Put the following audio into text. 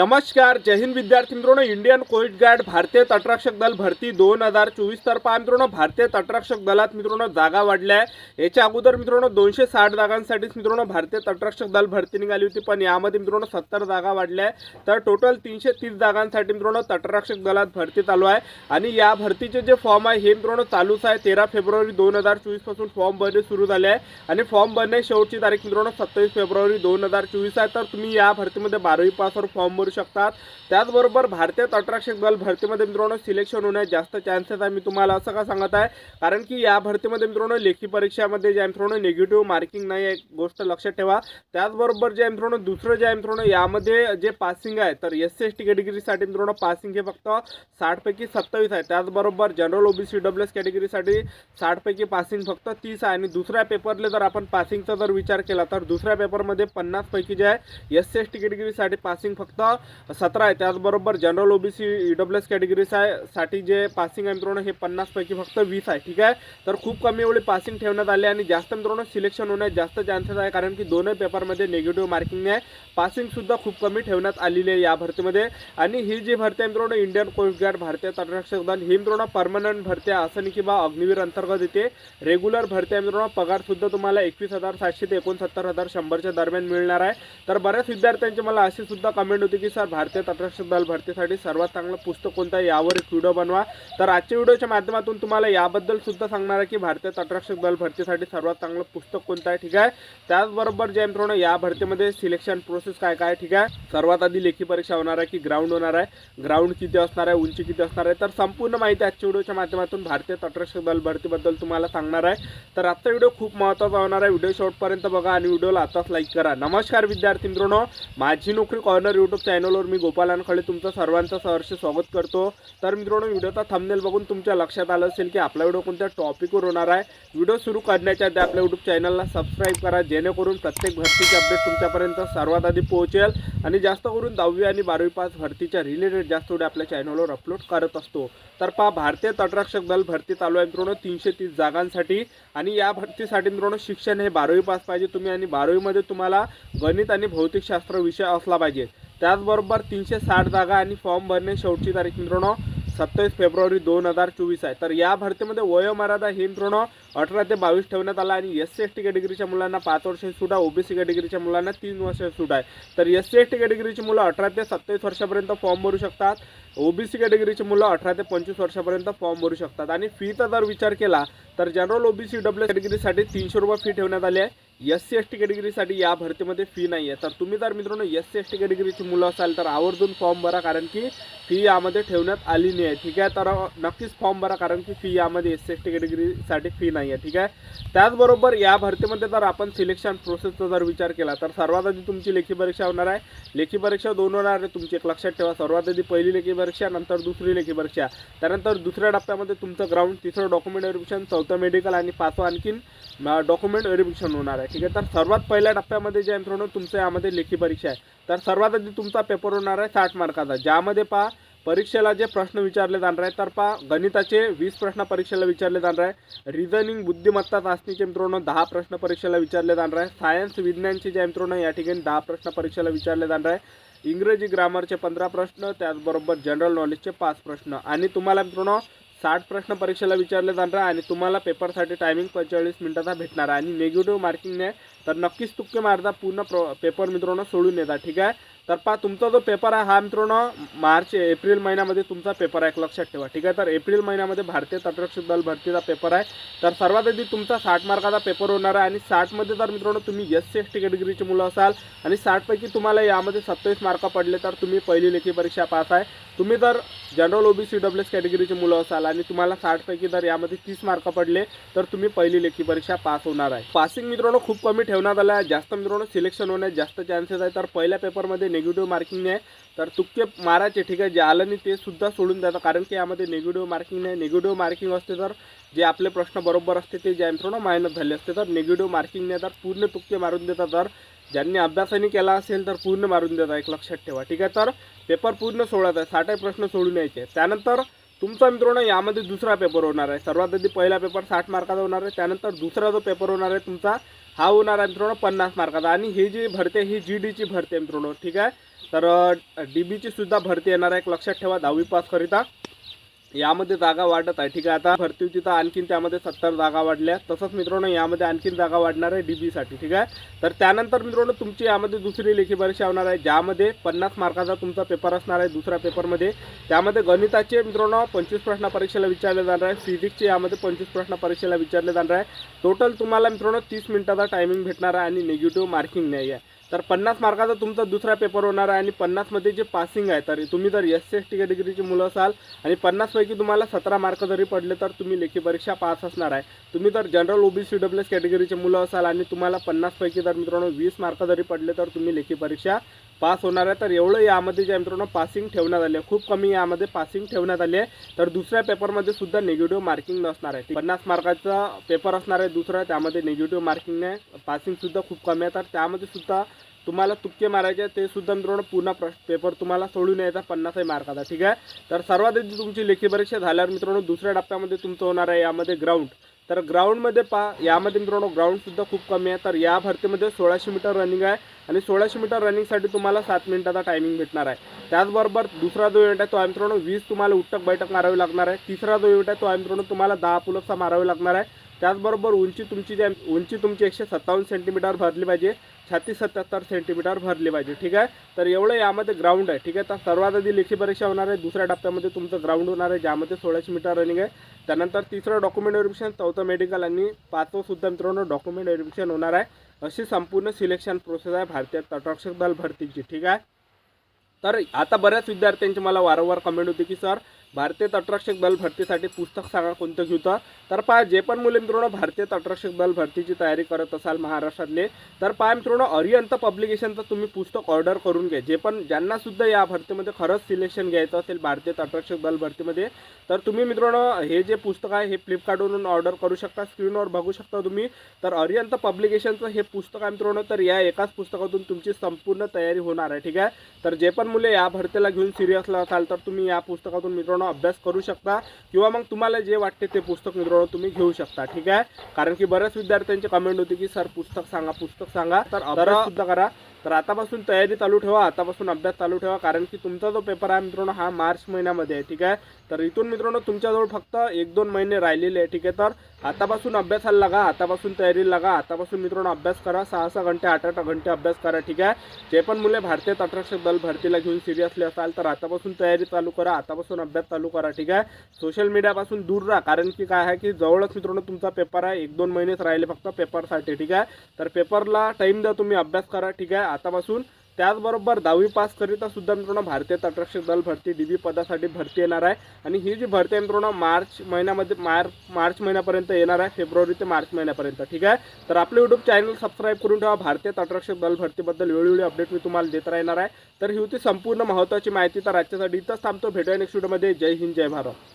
नमस्कार जय हिंद विद्यार्थी मित्रांनो. इंडियन कोस्ट गार्ड भारतीय तटरक्षक दल भरती दोन हजार चोवीस तर्फा मित्रांनो भारतीय तटरक्षक दलात मित्रांनो जागा वाढल्या आहे. याच्या अगोदर मित्रांनो दोनशे साठ जागांसाठीच मित्रांनो भारतीय तटरक्षक दल भरती निघाली होती पण यामध्ये मित्रांनो सत्तर जागा वाढल्या आहे. तर टोटल तीनशे तीस जागांसाठी मित्रांनो तटरक्षक दलात भरती चालू आहे. आणि या भरतीचे जे फॉर्म आहे हे मित्रांनो चालूच आहे. तेरा फेब्रुवारी दोन हजार चोवीसपासून फॉर्म भरणे सुरू झाले आहे. आणि फॉर्म भरणे शेवटची तारीख मित्रांनो सत्तावीस फेब्रुवारी दोन हजार चोवीस आहे. तर तुम्ही या भरतीमध्ये बारावी पासवर फॉर्म करू शकतात. त्याचबरोबर भारतीय तटरक्षक दल भरतीमध्ये मित्रांनो सिलेक्शन होण्यास जास्त चान्सेस आहे. मी तुम्हाला असं का सांगत आहे? कारण की या भरतीमध्ये मित्रांनो लेखी परीक्षामध्ये जे मित्रांनो निगेटिव्ह मार्किंग नाही एक गोष्ट लक्षात ठेवा. त्याचबरोबर जे मित्रांनो दुसरं जे मित्रांनो यामध्ये जे पासिंग आहे तर एस सी एस टी कॅटेगरीसाठी मित्रांनो पासिंग हे फक्त साठपैकी सत्तावीस आहे. त्याचबरोबर जनरल ओबीसी डब्ल्यू एस कॅटेगरीसाठी साठपैकी पासिंग फक्त तीस आहे. आणि दुसऱ्या पेपरले जर आपण पासिंगचा जर विचार केला तर दुसऱ्या पेपरमध्ये पन्नासपैकी जे आहे एस सी एस टी कॅटेगरीसाठी पासिंग फक्त सतरा आहे. त्याचबरोबर general OBC E W S आहे. साठी जे पासिंग आहे मित्रांनो हे पन्नासपैकी फक्त वीस आहे. ठीक आहे? तर खूप कमी एवढी पासिंग ठेवण्यात आले आणि जास्त मित्रांनो सिलेक्शन होण्यास जास्त चान्सेस आहे. कारण की दोनही पेपरमध्ये निगेटिव्ह मार्किंग आहे. पासिंगसुद्धा खूप कमी ठेवण्यात आलेली आहे या भरतीमध्ये. आणि ही जी भरती आहे मित्रांनो इंडियन कोस्ट गार्ड भारतीय तटरक्षक दल ही मित्रांनो परमनंट भरती आहे. असं नाही की बा अग्निवीर अंतर्गत येते. रेग्युलर भरती आहे मित्रांनो. पगारसुद्धा तुम्हाला एकवीस हजार सातशे ते एकोणसत्तर हजार शंभरच्या दरम्यान मिळणार आहे. तर बऱ्याच विद्यार्थ्यांची मला अशी सुद्धा कमेंट होती सर भारतीय तटरक्षक दल भरतीसाठी सर्वात चांगलं पुस्तक कोणतं आहे? यावर एक व्हिडिओ बनवा. तर आजच्या व्हिडिओच्या माध्यमातून तुम्हाला याबद्दल सुद्धा सांगणार आहे की भारतीय तटरक्षक दल भरतीसाठी सर्वात चांगलं पुस्तक कोणतं आहे? ठीक आहे? त्याचबरोबर जे मित्रांनो या भरतीमध्ये सिलेक्शन प्रोसेस काय काय ठीक आहे? सर्वात आधी लेखी परीक्षा होणार आहे की ग्राउंड होणार आहे. ग्राउंड किती असणार आहे? उंची किती असणार आहे? तर संपूर्ण माहिती आजच्या व्हिडिओच्या माध्यमातून भारतीय तटरक्षक दल भरतीबद्दल तुम्हाला सांगणार आहे. तर आजचा व्हिडिओ खूप महत्त्वाचा होणार आहे. व्हिडिओ शेवटपर्यंत बघा आणि व्हिडिओला आताच लाईक करा. नमस्कार विद्यार्थी मित्रांनो. माझी नोकरी कॉर्नर यूट्यूब चॅनलवर मी गोपाल अनखळे तुमचं सर्वांचं सहर्ष स्वागत करतो. तर मित्रांनो व्हिडिओचा थंबनेल बघून तुमच्या लक्षात आलं असेल की आपला व्हिडिओ कोणत्या टॉपिकवर होणार आहे व्हिडिओ सुरू करण्याच्या आधी आपल्या यूट्यूब चॅनलला सबस्क्राईब करा जेणेकरून प्रत्येक भरतीचे अपडेट तुमच्यापर्यंत सर्वात आधी पोहोचेल. आणि जास्त करून दहावी आणि बारावी पास भरतीच्या रिलेटेड जास्त व्हिडिओ आपल्या चॅनलवर अपलोड करत असतो. तर पहा भारतीय तटरक्षक दल भरती चालू आहे मित्रांनो तीनशे तीस जागांसाठी. आणि या भरतीसाठी मित्रांनो शिक्षण हे बारावी पास पाहिजे तुम्ही आणि बारावीमध्ये तुम्हाला गणित आणि भौतिकशास्त्र विषय असला पाहिजे. त्याचबरोबर तीनशे साठ जागा आणि फॉर्म भरणे शेवटची तारीख मित्रांनो. सत्तावीस फेब्रुवारी दोन हजार चोवीस आहे. तर या भरतीमध्ये वयोमर्यादा ही मित्रांनो अठरा ते बावीस ठेवण्यात आला आणि एस सी एस टी कॅटेगरीच्या मुलांना पाच वर्ष सूट आहे ओबीसी कॅटेगरीच्या मुलांना तीन वर्ष सूट आहे. तर एस सी एस टी कॅटेगरीची मुलं अठरा ते सत्तावीस वर्षापर्यंत फॉर्म भरू शकतात. ओबीसी कॅटेगरीची मुलं अठरा ते पंचवीस वर्षापर्यंत फॉर्म भरू शकतात. आणि फीचा जर विचार केला तर जनरल ओबीसी डब्ल्यू कॅटेगरीसाठी तीनशे रुपये फी ठेवण्यात आली आहे. एस सी एस टी कॅटेगरीसाठी या भरतीमध्ये फी नाही आहे तर तुम्ही जर मित्रांनो एस सी एस टी कॅटेगरीची मुलं असाल तर आवर्जून फॉर्म भरा कारण की फी यामध्ये ठेवण्यात आली नाही आहे ठीक आहे? तर नक्कीच फॉर्म भरा कारण की फी यामध्ये एस सी एस टी कॅटेगरीसाठी फी नाही आहे ठीक आहे? त्याचबरोबर या भरतीमध्ये जर आपण सिलेक्शन प्रोसेसचा जर विचार केला तर सर्वात आधी तुमची लेखी परीक्षा होणार आहे. लेखी परीक्षा दोन होणार आहे. तुमची एक लक्षात ठेवा. सर्वात आधी पहिली लेखी परीक्षा नंतर दुसरी लेखी परीक्षा. त्यानंतर दुसऱ्या टप्प्यामध्ये तुमचं ग्राउंड तिसरं डॉक्युमेंट व्हेरिफिकेशन चौथं मेडिकल आणि पाचवं आणखीन डॉक्युमेंट व्हेरिफिकेशन होणार आहे. ठीक आहे? तर सर्वात पहिल्या टप्प्यामध्ये जे मित्रांनो तुमचं यामध्ये लेखी परीक्षा आहे. तर सर्वात आधी तुमचा पेपर होणार आहे साठ मार्काचा. ज्यामध्ये पहा परीक्षेला जे प्रश्न विचारले जाणार आहे तर पहा गणिताचे वीस प्रश्न परीक्षेला विचारले जाणार आहे. रिझनिंग बुद्धिमत्ता चाचणीचे मित्रांनो दहा प्रश्न परीक्षेला विचारले जाणार आहे. सायन्स विज्ञानचे जे आहे मित्रांनो या ठिकाणी दहा प्रश्न परीक्षेला विचारले जाणार आहे. इंग्रजी ग्रामरचे पंधरा प्रश्न त्याचबरोबर जनरल नॉलेजचे पाच प्रश्न. आणि तुम्हाला मित्रांनो साठ प्रश्न परीक्षेला विचारले जाणार आणि तुम्हाला पेपरसाठी टायमिंग पंचेचाळीस मिनिटाचा भेटणार आणि निगेटिव्ह मार्किंग नाही तर नक्कीच तुक्के मारता पूर्ण प्र पेपर मित्रांनो सोडून येतात ठीक आहे? तर पहा तुमचा जो पेपर आहे हा मित्रांनो मार्च एप्रिल महिन्यामध्ये तुमचा पेपर आहे एक लक्षात ठेवा ठीक आहे? तर एप्रिल महिन्यामध्ये भारतीय तटरक्षक दल भरतीचा पेपर आहे. तर सर्वात आधी तुमचा साठ मार्काचा पेपर होणार आहे आणि साठमध्ये जर मित्रांनो तुम्ही एस सी एस टी कॅटेगरीची मुलं असाल आणि साठपैकी तुम्हाला यामध्ये सत्तावीस मार्क पडले तर तुम्ही पहिली लेखी परीक्षा पास आहे. तुम्ही जर जनरल ओबीसी डब्ल्यू एस कॅटेगरीची मुलं असाल आणि तुम्हाला साठपैकी जर यामध्ये तीस मार्क पडले तर तुम्ही पहिली लेखी परीक्षा पास होणार आहे. पासिंग मित्रांनो खूप कमी ठेवण्यात आलं आहे. जास्त मित्रांनो सिलेक्शन होण्यास जास्त चान्सेस आहे. तर पहिल्या पेपरमध्ये निगेटिव्ह मार्किंग आहे तर तुक्के मारायचे ठीक आहे? जे आलं नाही ते सुद्धा सोडून द्यायचं कारण की यामध्ये निगेटिव्ह मार्किंग नाही. निगेटिव्ह मार्किंग असते तर जे आपले प्रश्न बरोबर असते ते जे मित्रांनो मायनस झाले असते तर निगेटिव्ह मार्किंग नाही तर पूर्ण तुक्के मारून देतात. तर ज्यांनी अभ्यासाने केला असेल तर पूर्ण मारून देतात. एक लक्षात ठेवा ठीक आहे? तर पेपर पूर्ण सोडायचा आहे साठही प्रश्न सोडून यायचे. त्यानंतर तुमचा मित्रांनो यामध्ये दुसरा पेपर होणार आहे. सर्वात आधी पहिला पेपर साठ मार्काचा होणार आहे. त्यानंतर दुसरा जो पेपर होणार आहे तुमचा हा होणार आहे मित्रांनो पन्नास मार्काचा आणि ही जी भरती आहे ही जी डीची भरती आहे मित्रांनो. ठीक आहे? तर डी बीची सुद्धा भरती येणार आहे. एक लक्षात ठेवा दहावी पासकरिता यामध्ये जागा वाढत आहे. ठीक आहे आता भरती होती तर आणखीन त्यामध्ये सत्तर जागा वाढल्या. तसंच मित्रांनो यामध्ये आणखीन जागा वाढणार आहे डी बीसाठी ठीक आहे? तर त्यानंतर मित्रांनो तुमची यामध्ये दुसरी लेखी परीक्षा होणार आहे ज्यामध्ये पन्नास मार्काचा तुमचा पेपर असणार आहे दुसऱ्या पेपरमध्ये त्यामध्ये गणिताचे मित्रांनो पंचवीस प्रश्न परीक्षेला विचारले जाणार आहे. फिजिक्सचे यामध्ये पंचवीस प्रश्न परीक्षेला विचारले जाणार आहे. टोटल तुम्हाला मित्रांनो तीस मिनिटाचा टायमिंग भेटणार आहे आणि निगेटिव्ह मार्किंग नाही आहे. तर पन्नास मार्काचा तुमचा दुसरा पेपर होणार आहे आणि पन्नासमध्ये जे पासिंग आहे तर तुम्ही जर एस सी एस टी कॅटेगरीची मुलं असाल आणि पन्नासपैकी तुम्हाला सतरा मार्क जरी पडले तर तुम्ही लेखी परीक्षा पास असणार आहे. तुम्ही जर general O B C W S कॅटेगरीचे मुलं असाल आणि तुम्हाला पन्नासपैकी जर मित्रांनो वीस मार्क जरी पडले तर तुम्ही लेखी परीक्षा पास होणार आहे. तर एवढं यामध्ये जे मित्रांनो पासिंग ठेवण्यात आले आहे. खूप कमी यामध्ये पासिंग ठेवण्यात आले आहे. तर दुसऱ्या पेपरमध्ये सुद्धा निगेटिव्ह मार्किंग नसणार आहे. पन्नास मार्काचा पेपर असणार आहे दुसरा. त्यामध्ये निगेटिव्ह मार्किंग नाही पासिंगसुद्धा खूप कमी आहे. तर त्यामध्ये सुद्धा तुम्हाला तुक्के मारायचे ते सुद्धा मित्रांनो पुन्हा प्रश्न पेपर तुम्हाला सोडून यायचा पन्नासही मार्काचा ठीक आहे? तर सर्वात आधी तुमची लेखी परीक्षा झाल्यावर मित्रांनो दुसऱ्या टप्प्यामध्ये तुमचं होणार आहे यामध्ये ग्राउंड तर ग्राउंडमध्ये पा यामध्ये मित्रांनो ग्राउंडसुद्धा खूप कमी आहे. तर या भरतीमध्ये सोळाशे मीटर रनिंग आहे आणि सोळाशे मीटर रनिंगसाठी तुम्हाला सात मिनिटाचा टायमिंग भेटणार आहे. त्याचबरोबर दुसरा जो इव्हेंट आहे तो आहे मित्रांनो वीस तुम्हाला उठक बैठक मारावी लागणार आहे. तिसरा जो इव्हेंट आहे तो आहे मित्रांनो तुम्हाला दहा पुलपचा मारावी लागणार आहे. त्याचबरोबर उंची तुमची जी उंची तुमची एकशे सत्तावन्न सेंटीमीटर भरली पाहिजे. छत्तीस सत्याहत्तर सेंटीमीटर भरली पाहिजे ठीक आहे? तर एवढं यामध्ये ग्राउंड आहे ठीक आहे? तर सर्वात आधी लेखी परीक्षा होणार आहे दुसऱ्या टप्प्यामध्ये तुमचं ग्राउंड होणार आहे ज्यामध्ये सोळाशे मीटर रनिंग आहे. त्यानंतर तिसरं डॉक्युमेंट व्हेरिफिकेशन चौथं मेडिकल आणि पाचवं सुद्धा मित्रांनो डॉक्युमेंट व्हेरिफिकेशन होणार आहे. अशी संपूर्ण सिलेक्शन प्रोसेस आहे भारतीय तटरक्षक दल भरतीची ठीक आहे? तर आता बऱ्याच विद्यार्थ्यांची मला वारंवार कमेंट होती की सर भारतीय तटरक्षक दल भरतीसाठी पुस्तक सांगा कोणतं घेऊ तर पहा जे पण मुले मित्रांनो भारतीय तटरक्षक दल भरतीची तयारी करत असाल महाराष्ट्रातले तर पहा मित्रांनो अरियंत पब्लिकेशनचं तुम्ही पुस्तक ऑर्डर करून घ्या. जे पण ज्यांना सुद्धा या भरतीमध्ये खरंच सिलेक्शन घ्यायचं असेल भारतीय तटरक्षक दल भरतीमध्ये तर तुम्ही मित्रांनो हे जे पुस्तक आहे हे फ्लिपकार्टवरून ऑर्डर करू शकता स्क्रीनवर बघू शकता तुम्ही. तर अरियंत पब्लिकेशनचं हे पुस्तक आहे मित्रांनो तर या एकाच पुस्तकातून तुमची संपूर्ण तयारी होणार आहे ठीक आहे? तर जे पण मुले या भरतीला घेऊन सिरियसला असाल तर तुम्ही या पुस्तकातून मित्रांनो अभ्यास करू शकता किंवा मग तुम्हाला जे वाटते ते पुस्तक मित्रांनो तुम्ही घेऊ शकता ठीक आहे? कारण की बऱ्याच विद्यार्थ्यांची कमेंट होती की सर पुस्तक सांगा पुस्तक सांगा. तर अभ्यास सुद्धा करा. तर आतापासून तयारी चालू ठेवा आतापासून अभ्यास चालू ठेवा कारण की तुमचा जो पेपर आहे मित्रांनो हा मार्च महिन्यामध्ये आहे ठीक आहे? तर इथून मित्रांनो तुमच्याजवळ फक्त एक दोन महिने राहिलेले आहे ठीक आहे? तर आतापासून अभ्यासाला लागा आतापासून तयारीला लागा आतापासून मित्रांनो अभ्यास करा सहा सहा घंटे आठ आठ घंटे अभ्यास करा ठीक आहे? जे पण मुले भारतीय तटरक्षक दल भरतीला घेऊन सिरियसली असाल तर आतापासून तयारी चालू करा आतापासून अभ्यास चालू करा ठीक आहे? सोशल मीडियापासून दूर राहा कारण की काय आहे की जवळच मित्रांनो तुमचा पेपर आहे एक दोन महिनेच राहिले फक्त पेपरसाठी ठीक आहे? तर पेपरला टाईम द्या तुम्ही अभ्यास करा ठीक आहे? आतापासून त्याचबरोबर दहावी पास करिता सुद्धा मित्रांनो भारतीय तटरक्षक दल भरती डी बी पदासाठी भरती येणार आहे. आणि ही जी भरती आहे मित्रांनो मार्च महिन्यामध्ये मार मार्च महिन्यापर्यंत येणार आहे फेब्रुवारी ते मार्च महिन्यापर्यंत ठीक आहे? तर आपले यूट्यूब चॅनल सबस्क्राईब करून ठेवा. भारतीय तटरक्षक दल भरतीबद्दल वेळोवेळी अपडेट मी तुम्हाला देत राहणार आहे. तर ही होती संपूर्ण महत्त्वाची माहिती. तर आजच्यासाठी इथंच थांबतो. भेटूया नेक्स्ट व्हिडिओमध्ये जय हिंद जय भारत.